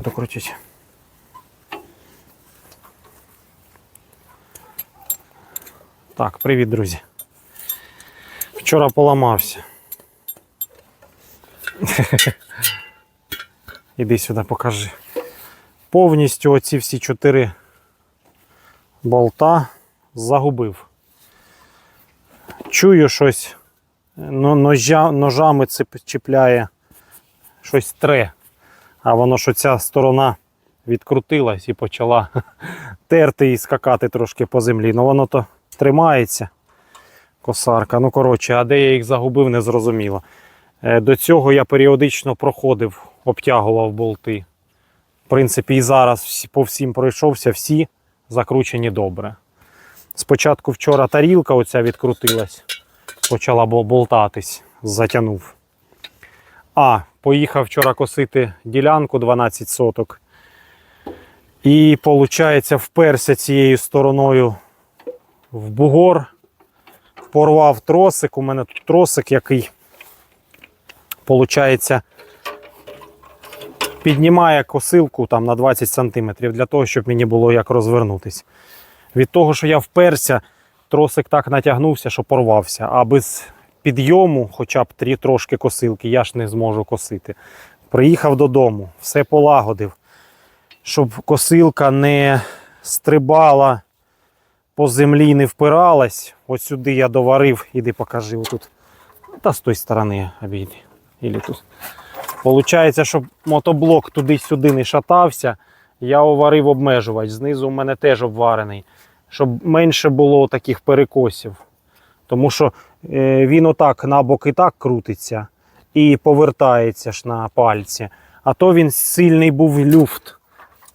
Докрутіть. Так, привіт, друзі. Вчора поламався. Іди сюди, покажи. Повністю оці всі чотири болта загубив. Чую щось, но- ножа, ножами чіпляє, щось тре. А воно що ця сторона відкрутилась і почала терти і скакати трошки по землі. Ну воно то тримається. Косарка. Ну, коротше, а де я їх загубив, не зрозуміло. Е, До цього я періодично проходив, обтягував болти. В принципі, і зараз по всім пройшовся, всі закручені добре. Спочатку вчора тарілка оця відкрутилась, почала болтатись, затягнув. А, поїхав вчора косити ділянку 12 соток. І, виходить, вперся цією стороною в бугор, порвав тросик. У мене тут тросик, який, виходить, піднімає косилку там на 20 см для того, щоб мені було як розвернутися. Від того, що я вперся, тросик так натягнувся, що порвався. А без підйому, хоча б трі- трошки косилки, я ж не зможу косити. Приїхав додому, все полагодив, щоб косилка не стрибала по землі, не впиралась. Ось сюди я доварив, іди покажи отут. Та з тої сторони обійди. Ілі тут. Получається, щоб мотоблок туди-сюди не шатався, я оварив обмежувач. Знизу у мене теж обварений, щоб менше було таких перекосів. Тому що він отак на бок і так крутиться і повертається ж на пальці. А то він сильний був люфт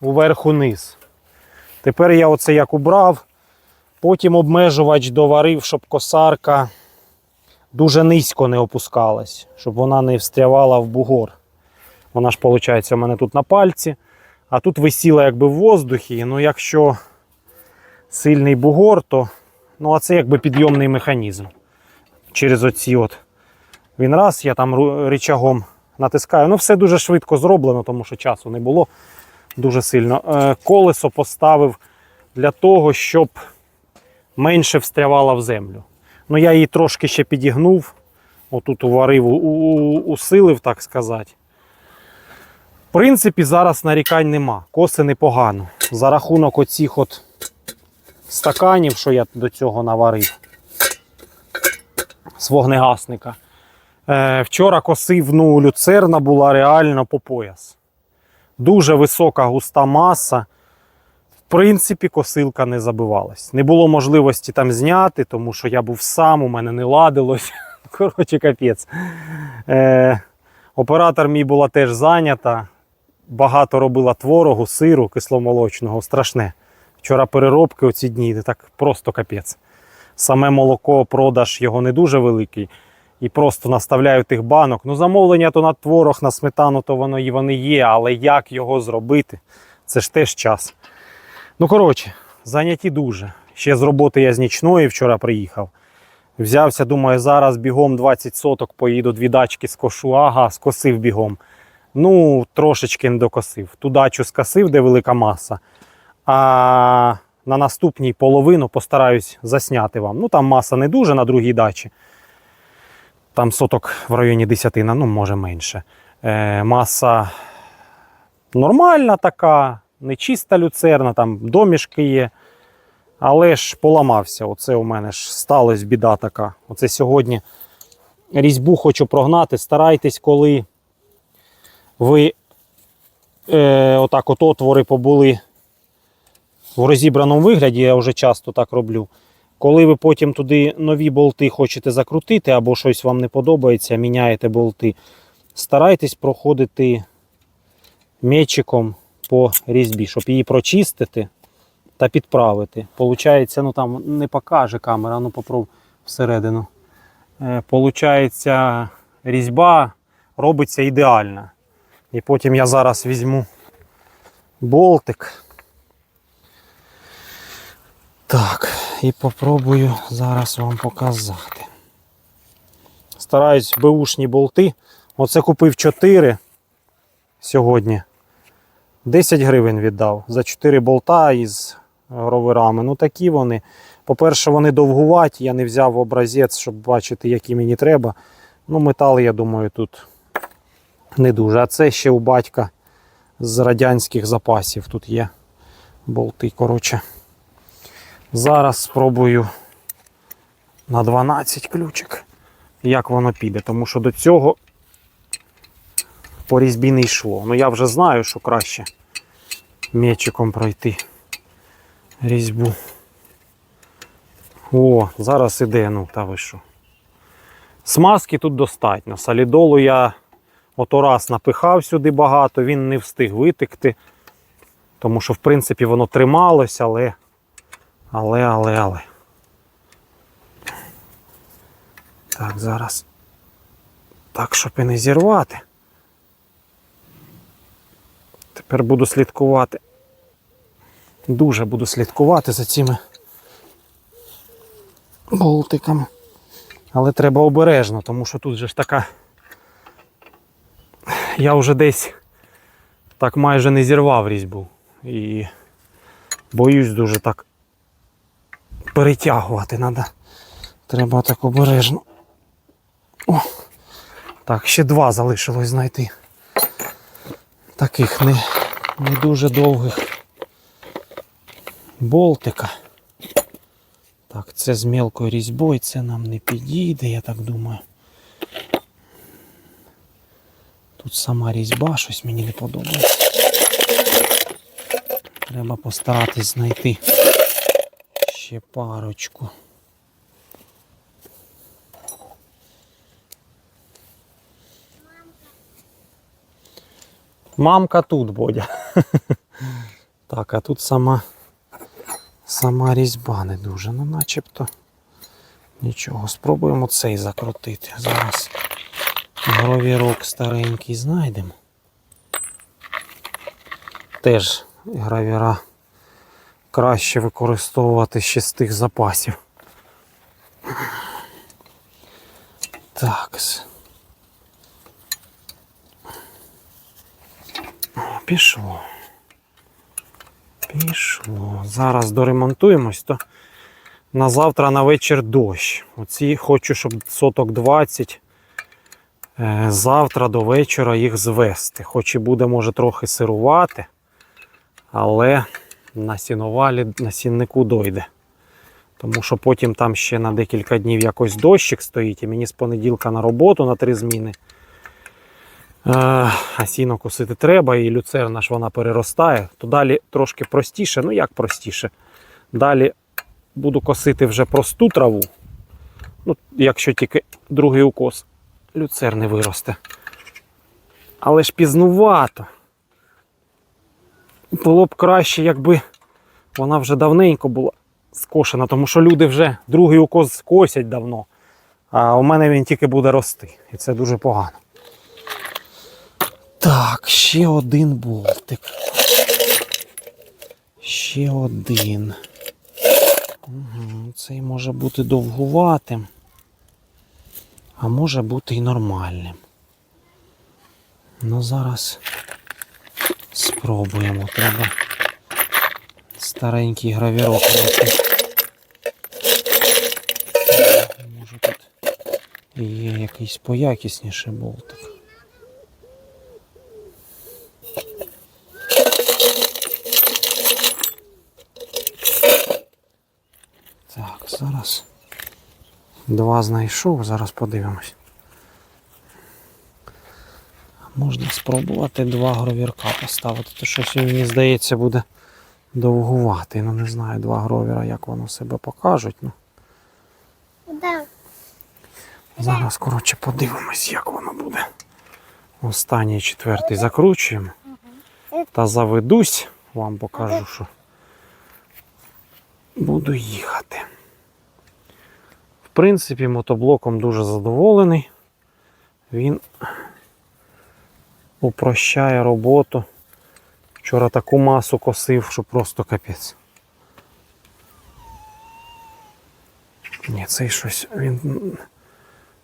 уверх-униз. Тепер я оце як убрав, потім обмежувач доварив, щоб косарка дуже низько не опускалась, щоб вона не встрявала в бугор. Вона ж, виходить, у мене тут на пальці, а тут висіла якби в воздухі. Ну, якщо сильний бугор, то ну, а це якби підйомний механізм. Через оці от. Він раз, я там рычагом натискаю. Ну, все дуже швидко зроблено, тому що часу не було дуже сильно. Е, Колесо поставив для того, щоб менше встрявала в землю. Ну, я її трошки ще підігнув. Отут уварив, усилив, так сказати. В принципі, зараз нарікань нема. Коси непогано. За рахунок оцих от стаканів, що я до цього наварив з вогнегасника. Е, вчора косив, ну, люцерна була реально по пояс. Дуже висока густа маса. В принципі, косилка не забивалась. Не було можливості там зняти, тому що я був сам, у мене не ладилось. Коротше, капець. Е, оператор мій була теж зайнята. Багато робила творогу, сиру кисломолочного. Страшне. Вчора переробки оці дні, так просто капець. Саме молоко, продаж його не дуже великий. І просто наставляю тих банок. Ну, замовлення то на творог, на сметану, то воно і вони є, але як його зробити, це ж теж час. Ну, коротше, зайняті дуже. Ще з роботи я з нічної вчора приїхав. Взявся, думаю, зараз бігом 20 соток поїду, дві дачки скошу. Ага, скосив бігом. Ну, трошечки не докосив. Ту дачу скосив, де велика маса. А на наступній половину постараюсь засняти вам. Ну, там маса не дуже на другій дачі. Там соток в районі 10, ну, може менше. Е, маса нормальна така, не чиста люцерна, там домішки є. Але ж поламався. Оце у мене ж сталася біда така. Оце сьогодні різьбу хочу прогнати. Старайтесь, коли ви е, отак от отвори побули в розібраному вигляді, я вже часто так роблю. Коли ви потім туди нові болти хочете закрутити, або щось вам не подобається, міняєте болти, старайтесь проходити м'ячиком по різьбі, щоб її прочистити та підправити. Получається, ну там не покаже камера, ну попробуй всередину. Е, Получається, різьба робиться ідеальна. І потім я зараз візьму болтик. Так, і попробую зараз вам показати. Стараюсь беушні болти. Оце купив 4 сьогодні. 10 гривень віддав за 4 болта із роверами. Ну такі вони. По-перше, вони довгуваті, я не взяв образець, щоб бачити, які мені треба. Ну, метал, я думаю, тут не дуже. А це ще у батька з радянських запасів тут є болти. Коротше. Зараз спробую на 12 ключик, як воно піде, тому що до цього по різьбі не йшло. Ну я вже знаю, що краще м'ячиком пройти різьбу. О, зараз іде, ну та ви що. Смазки тут достатньо. Солідолу я ото раз напихав сюди багато, він не встиг витекти. Тому що, в принципі, воно трималось, але. Але, але, але. Так, зараз. Так, щоб і не зірвати. Тепер буду слідкувати. Дуже буду слідкувати за цими болтиками. Але треба обережно, тому що тут же ж така. Я вже десь так майже не зірвав різьбу. І боюсь дуже так перетягувати треба. Треба так обережно. О! Так, ще два залишилось знайти. Таких не, не дуже довгих болтика. Так, це з мелкою різьбою, це нам не підійде, я так думаю. Тут сама різьба, щось мені не подобається. Треба постаратись знайти ще парочку. Мамка тут, Бодя. Так, а тут сама сама різьба не дуже, ну начебто нічого. Спробуємо цей закрутити. Зараз гравірок старенький знайдемо. Теж гравіра краще використовувати ще з тих запасів. Так. Пішло. Пішло. Зараз доремонтуємось, то на завтра на вечір дощ. Оці хочу, щоб соток 20 е, завтра до вечора їх звести. Хоч і буде, може, трохи сирувати, але на сіновалі, на сіннику дойде. Тому що потім там ще на декілька днів якось дощик стоїть, і мені з понеділка на роботу на три зміни. Е, А сіно косити треба, і люцерна ж вона переростає, то далі трошки простіше. Ну як простіше? Далі буду косити вже просту траву. Ну, якщо тільки другий укос люцер не виросте. Але ж пізнувато. Було б краще, якби вона вже давненько була скошена, тому що люди вже другий укос скосять давно. А у мене він тільки буде рости. І це дуже погано. Так, ще один болтик. Ще один. Угу, цей може бути довгуватим, а може бути і нормальним. Ну, зараз спробуємо. Треба старенький гравірок знайти. Може тут є якийсь поякісніший болтик. Так, зараз два знайшов, зараз подивимось. Можна спробувати два гровірка поставити, то щось мені здається буде довгуватий. Ну не знаю, два гровіра, як воно себе покажуть. Ну, Да. зараз, коротше, подивимось, як воно буде. Останній четвертий закручуємо. Та заведусь, вам покажу, що буду їхати. В принципі, мотоблоком дуже задоволений. Він упрощає роботу. Вчора таку масу косив, що просто капець. Ні, цей щось, він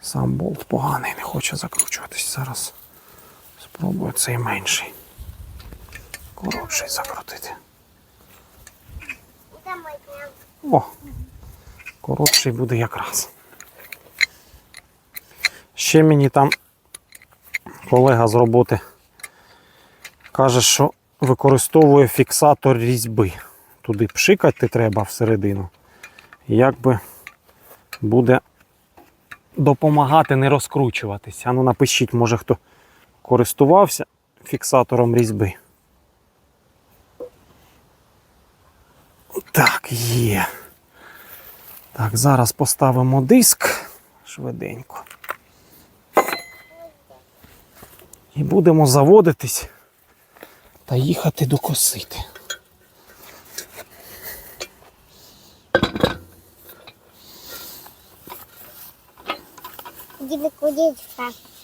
сам болт поганий, не хоче закручуватись. Зараз спробую цей менший. Коротший закрутити. О! Коротший буде якраз. Ще мені там колега з роботи каже, що використовує фіксатор різьби. Туди пшикати треба всередину. Якби буде допомагати не розкручуватися. Ану напишіть, може хто користувався фіксатором різьби. Так, є. Так, зараз поставимо диск швиденько. І будемо заводитись та їхати докосити.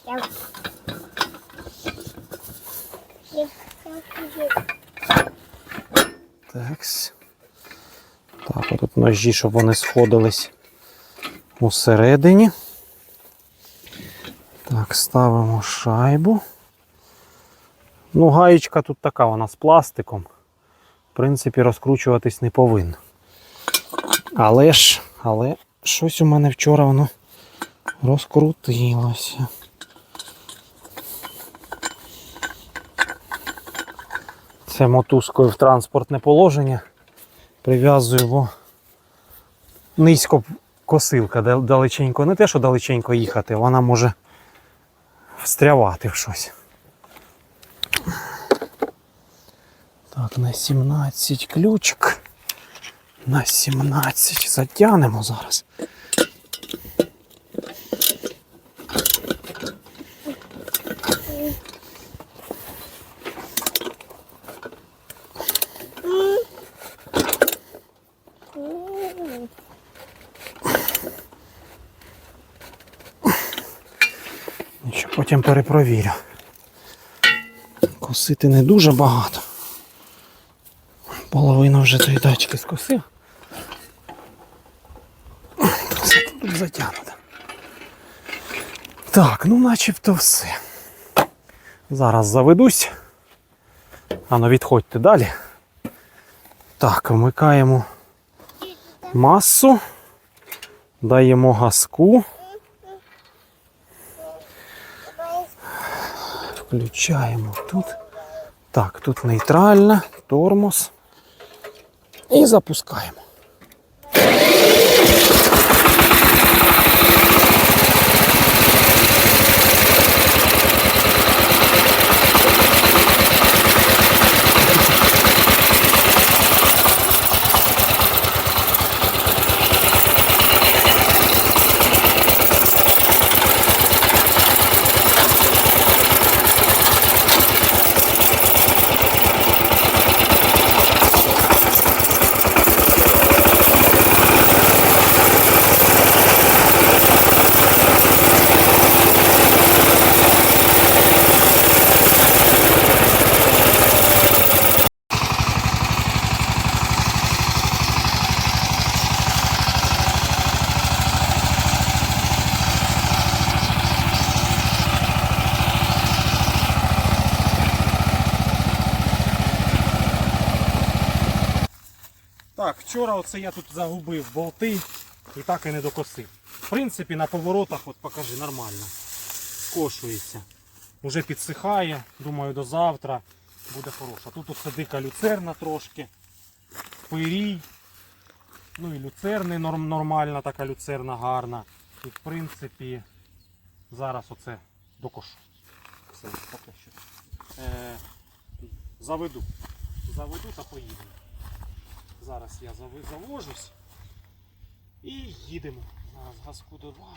Я... Я... Такс. Так, отут ножі, щоб вони сходились усередині. Так, ставимо шайбу. Ну, гаєчка тут така, вона з пластиком. В принципі, розкручуватись не повинна. Але ж, але щось у мене вчора воно розкрутилося. Це мотузкою в транспортне положення. Прив'язую його низько косилка, далеченько. Не те, що далеченько їхати, вона може встрявати в щось. Так, на 17 ключик. На 17 затягнемо зараз. Ще потім перепровірю. Косити не дуже багато. Половину вже тої дачки скосив. Все тут затягнуто. Так, ну начебто все. Зараз заведусь. Ану, відходьте далі. Так, вмикаємо масу. Даємо газку. Включаємо тут. Так, тут нейтральна, тормоз. І запускаємо. Так, вчора оце я тут загубив болти і так і не докосив. В принципі, на поворотах, от покажи, нормально. Скошується. Уже підсихає, думаю, до завтра буде хороша. Тут оце дика люцерна трошки, пирій. Ну і люцерни норм, нормальна така люцерна гарна. І в принципі зараз оце докошу. Все, поки що. Е, заведу. Заведу та поїдемо. Зараз я завожусь і їдемо. Зараз газку додам.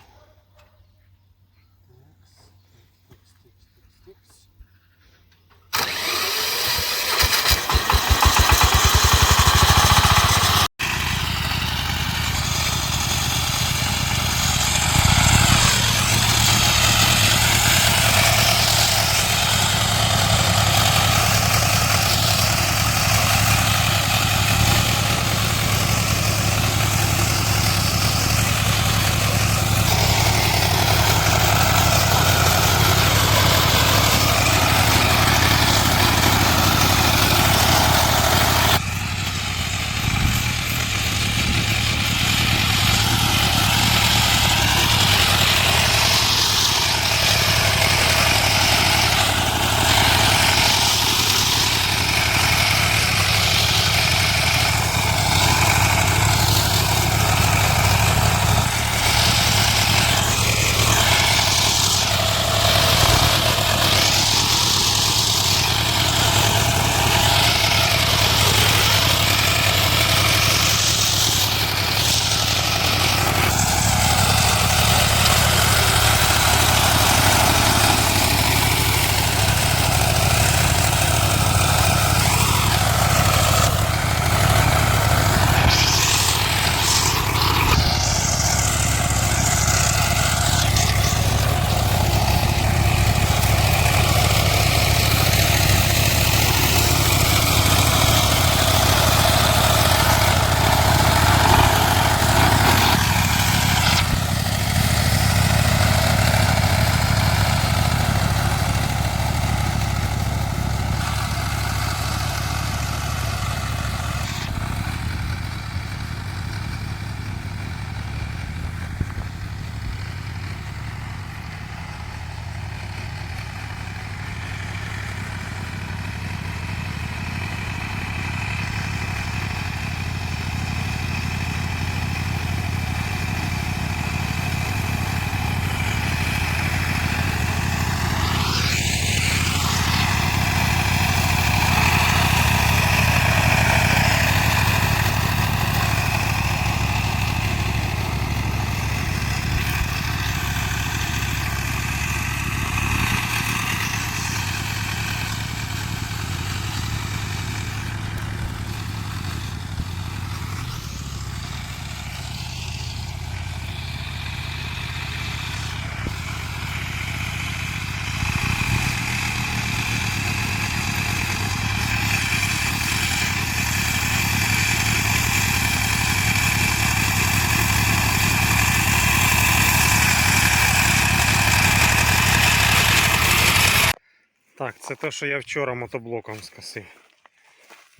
Це те, що я вчора мотоблоком скосив.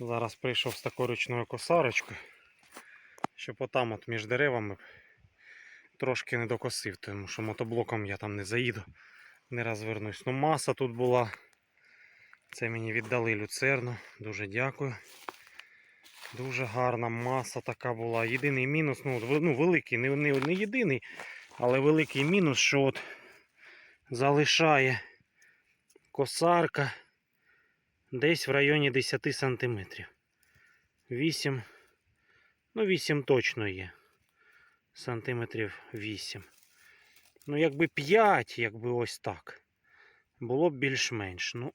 Зараз прийшов з такою ручною косарочкою, щоб отам от між деревами трошки не докосив, тому що мотоблоком я там не заїду, не розвернусь. Ну маса тут була. Це мені віддали люцерну. Дуже дякую. Дуже гарна маса така була. Єдиний мінус, ну, ну великий, не, не, не єдиний, але великий мінус, що от залишає косарка десь в районі 10 сантиметрів. 8, ну 8 точно є. Сантиметрів 8. Ну, якби 5, якби ось так. Було б більш-менш. Ну,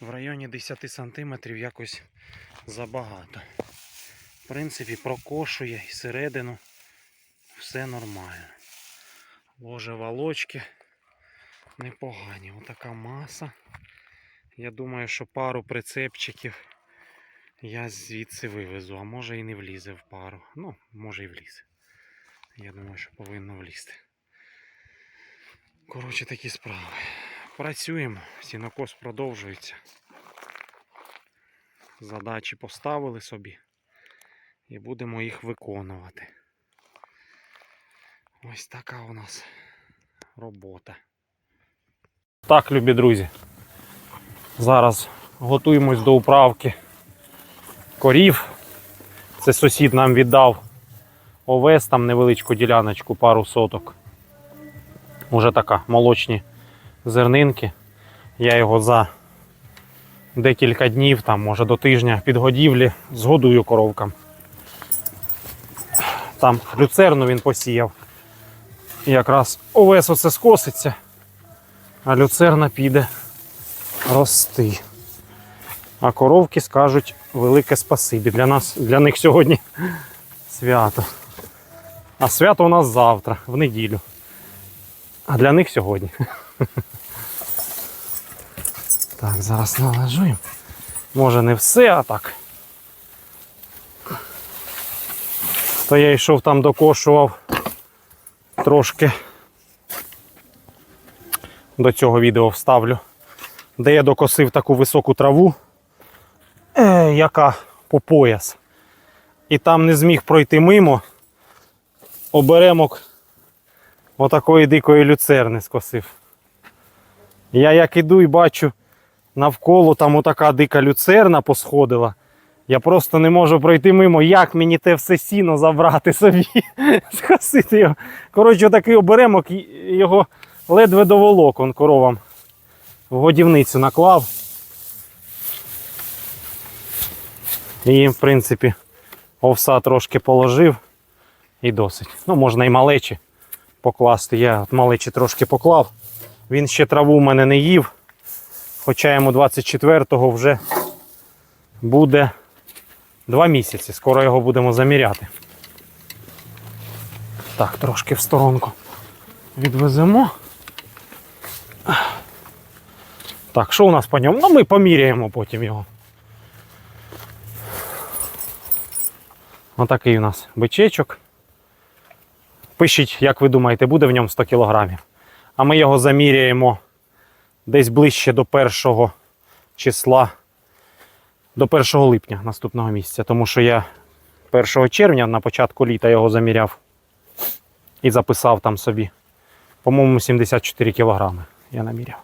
в районі 10 сантиметрів якось забагато. В принципі, прокошує і середину все нормально. Ложе волочки непогані. Отака маса. Я думаю, що пару прицепчиків я звідси вивезу, а може і не влізе в пару. Ну, може і влізе. Я думаю, що повинно влізти. Коротше, такі справи. Працюємо, сінокос продовжується. Задачі поставили собі і будемо їх виконувати. Ось така у нас робота. Так, любі друзі. Зараз готуємось до управки корів. Це сусід нам віддав овес, там невеличку діляночку, пару соток. Уже така молочні зернинки. Я його за декілька днів, там, може до тижня підгодівлі, згодую коровкам. Там люцерну він посіяв. І якраз овес оце скоситься, а люцерна піде рости. А коровки скажуть велике спасибі. Для нас, для них сьогодні свято. А свято у нас завтра, в неділю. А для них сьогодні. Так, зараз налажуємо. Може не все, а так. То я йшов там докошував трошки. До цього відео вставлю. Де я докосив таку високу траву, е, яка по пояс. І там не зміг пройти мимо. Оберемок отакої дикої люцерни скосив. Я як іду і бачу, навколо там отака дика люцерна посходила. Я просто не можу пройти мимо, як мені те все сіно забрати собі, скосити його. Коротше, такий оберемок його ледве доволок он коровам в годівницю наклав. І, їм, в принципі, овса трошки положив і досить. Ну, можна і малечі покласти. Я от малечі трошки поклав. Він ще траву в мене не їв. Хоча йому 24-го вже буде 2 місяці. Скоро його будемо заміряти. Так, трошки в сторонку відвеземо. Так, що у нас по ньому? Ну, ми поміряємо потім його. Отакий у нас бичечок. Пишіть, як ви думаєте, буде в ньому 100 кілограмів. А ми його заміряємо десь ближче до 1 числа, до 1 липня наступного місяця. Тому що я 1 червня на початку літа його заміряв і записав там собі. По-моєму, 74 кілограми я наміряв.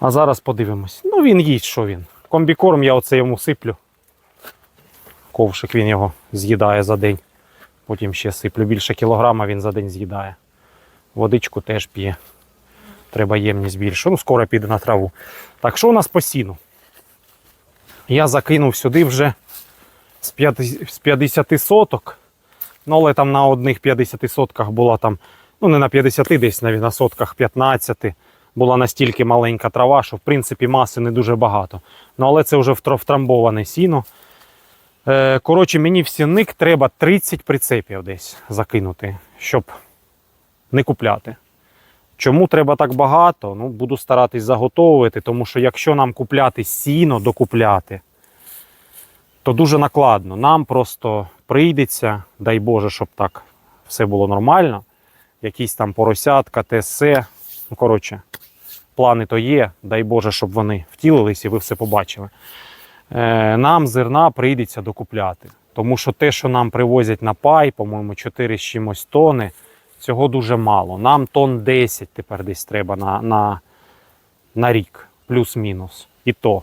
А зараз подивимось. Ну він їсть, що він. Комбікорм я оце йому сиплю. Ковшик він його з'їдає за день. Потім ще сиплю. Більше кілограма він за день з'їдає. Водичку теж п'є. Треба ємність більше. Ну, скоро піде на траву. Так, що у нас по сіну? Я закинув сюди вже з 50 соток. Ну, але там на одних 50 сотках була там, ну не на 50, десь навіть на сотках 15 була настільки маленька трава, що в принципі маси не дуже багато. Ну, але це вже втрамбоване сіно. Е, коротше, мені в сінник треба 30 прицепів десь закинути, щоб не купляти. Чому треба так багато? Ну, буду старатись заготовувати, тому що якщо нам купляти сіно, докупляти, то дуже накладно. Нам просто прийдеться, дай Боже, щоб так все було нормально. Якісь там поросятка, ТС. Ну, коротше, плани то є, дай Боже, щоб вони втілились і ви все побачили. Е, нам зерна прийдеться докупляти. Тому що те, що нам привозять на пай, по-моєму, 4 з чимось тони, цього дуже мало. Нам тонн 10 тепер десь треба на, на, на рік, плюс-мінус. І то.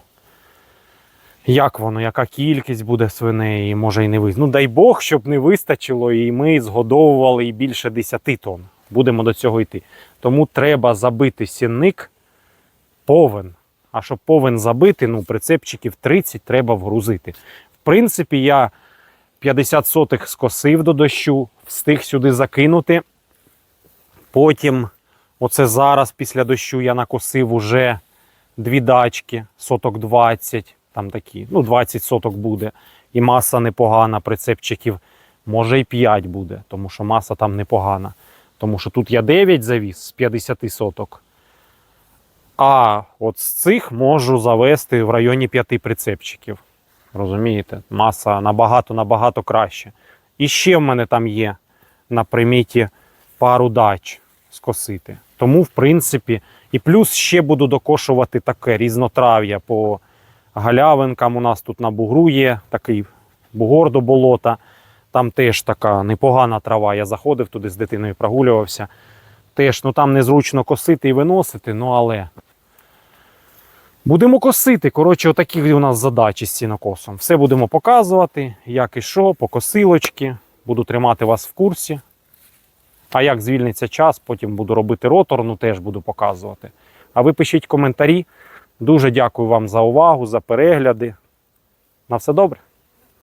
Як воно, яка кількість буде свиней, може і не вистачить. Ну, дай Бог, щоб не вистачило, і ми згодовували і більше 10 тонн. Будемо до цього йти. Тому треба забити сінник повен. А щоб повен забити, ну, прицепчиків 30 треба вгрузити. В принципі, я 50 сотих скосив до дощу, встиг сюди закинути. Потім, оце зараз, після дощу, я накосив уже дві дачки, соток 20, там такі, ну 20 соток буде. І маса непогана, прицепчиків, може і 5 буде, тому що маса там непогана. Тому що тут я 9 завіз з 50 соток. А от з цих можу завести в районі 5 прицепчиків. Розумієте? Маса набагато-набагато краще. І ще в мене там є на приміті пару дач скосити. Тому, в принципі, і плюс ще буду докошувати таке різнотрав'я по галявинкам. У нас тут на бугру є такий бугор до болота. Там теж така непогана трава. Я заходив туди з дитиною, прогулювався. Теж ну там незручно косити і виносити, ну але. Будемо косити. Коротше, отакі у нас задачі з сінокосом. Все будемо показувати, як і що, по косилочки. Буду тримати вас в курсі. А як звільниться час, потім буду робити роторну, теж буду показувати. А ви пишіть коментарі. Дуже дякую вам за увагу, за перегляди. На все добре.